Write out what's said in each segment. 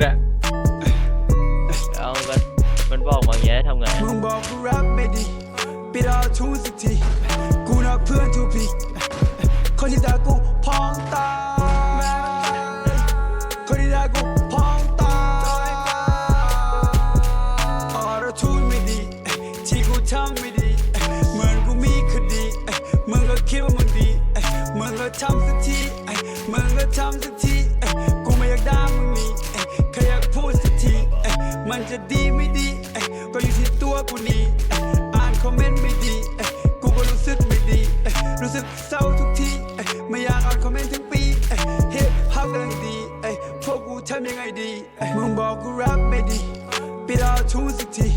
เนี่เอามันมันบอกมาอย่างเงี้ยทำไงบอกกูรักไม่ดีปิดเอาชูสัทีกูนับเพื่อนทูพีคนที่ด่ากูพองตาคนที่ด่ากูพองตาออรทูไม่ดีที่กูทำไม่ดีเหมือนกูมีคดีมึงก็คิดว่ามึงดีมึงก็ทำสักทีมึงก็ทำสักที จะดีไม่ดีก็อยู่ที่ตัวกูนี่อ่านคอมเมนต์ไม่ดีกูก็รู้สึกไม่ดีรู้สึกเศร้าทุกทีไม่อยากอ่านคอมเมนต์ทั้งปีเฮ้ฮับกำลังดีพวกกูทำยังไงดีมึงบอกกูรับไม่ดีปิดเอาทูสักที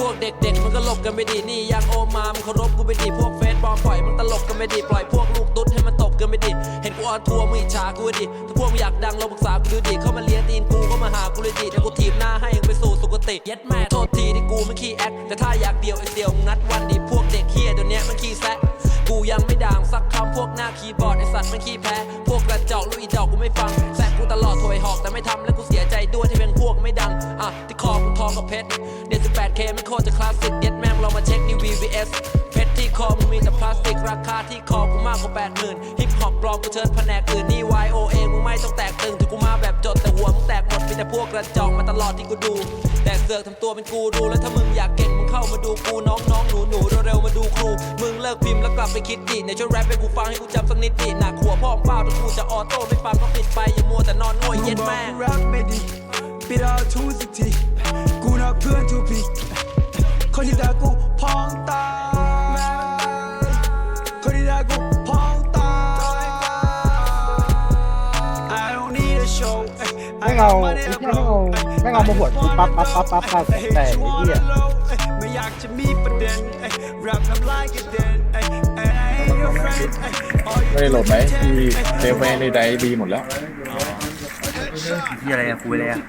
พวกเด็ก ๆ มันก็หลบกันไม่ดีนี่ยังโอมามันเคารพกูไม่ดีพวกเฟซบอมปล่อยมันตลกกันไม่ดีปล่อยพวกลูกตุ๊ดให้มันตบกันไม่ดีเห็นกูออนทัวร์มึงอิจฉากูดิถ้าพวกมึงอยากดังเราปรึกษากูดูดิเข้ามาเลี้ยงตีนกูก็มาหากูเลยดิเดี๋ยวกูทีมหน้าให้มึงไปสู่สุคติเย็ดแม่โทษทีที่กูไม่ขี้แอคแต่ถ้าอยากเดียวไอ้เดียวงนัดวันดิพวกเด็กเฮียเดี๋ยวนี้มันขี้แซะกูยังไม่ด่างสักคำพวกหน้าคีย์บอร์ดไอสัตว์มันขี้แพ้พวกกระจอกลูกอีดอกกูไม่ฟังแซกกูตลอดถวยหอกแต่ไม่ทำแล้ว องกับเพชรเดือน 18K ไม่โคตรจะคลาสสิกเย็ดแม่งลองมาเช็คนี่ VVS เพชรที่คอมึงมีแต่พลาสติกราคาที่คอกูมากกว่า80,000ฮิปฮอปปลอมกูเชิญแผนกอื่นนี่ YOA มึงไม่ต้องแตกตึงถึงกูมาแบบจดแต่หัวมึงแตกหมดมีแต่พวกกระจอกมาตลอดที่กูดูแต่เสือกทำตัวเป็นกูรูแล้วถ้ามึงอยากเก่งมึงเข้ามาดูกูน้องน้องหนูหนูเร็วๆมาดูครูมึงเลิกพิมพ์แล้วกลับไปคิดดิในช่วยแรปให้กูฟังให้กูจำสักนิดดิหนักหัวพ่อเป้าถ้ากูจะออโต้ไม่ฟังก็ปิดไปอย่ามัวแต่นอนโง่เย็นแม่งรักไม่ดีปิดเอาทูสักที ม่เอาไม่เอาไม่เอามาหัวดกูปั๊บปั๊บปั๊บปั๊บปั๊บแต่ไอ้เหี้ยไม่อยากจะมีประเด็นแรปน้ำลายกันเด่นไม่ได้โหลดไหมที่เซฟไว้ในไดดีหมดแล้ว ที่อะไรอะคุยอะไรอะ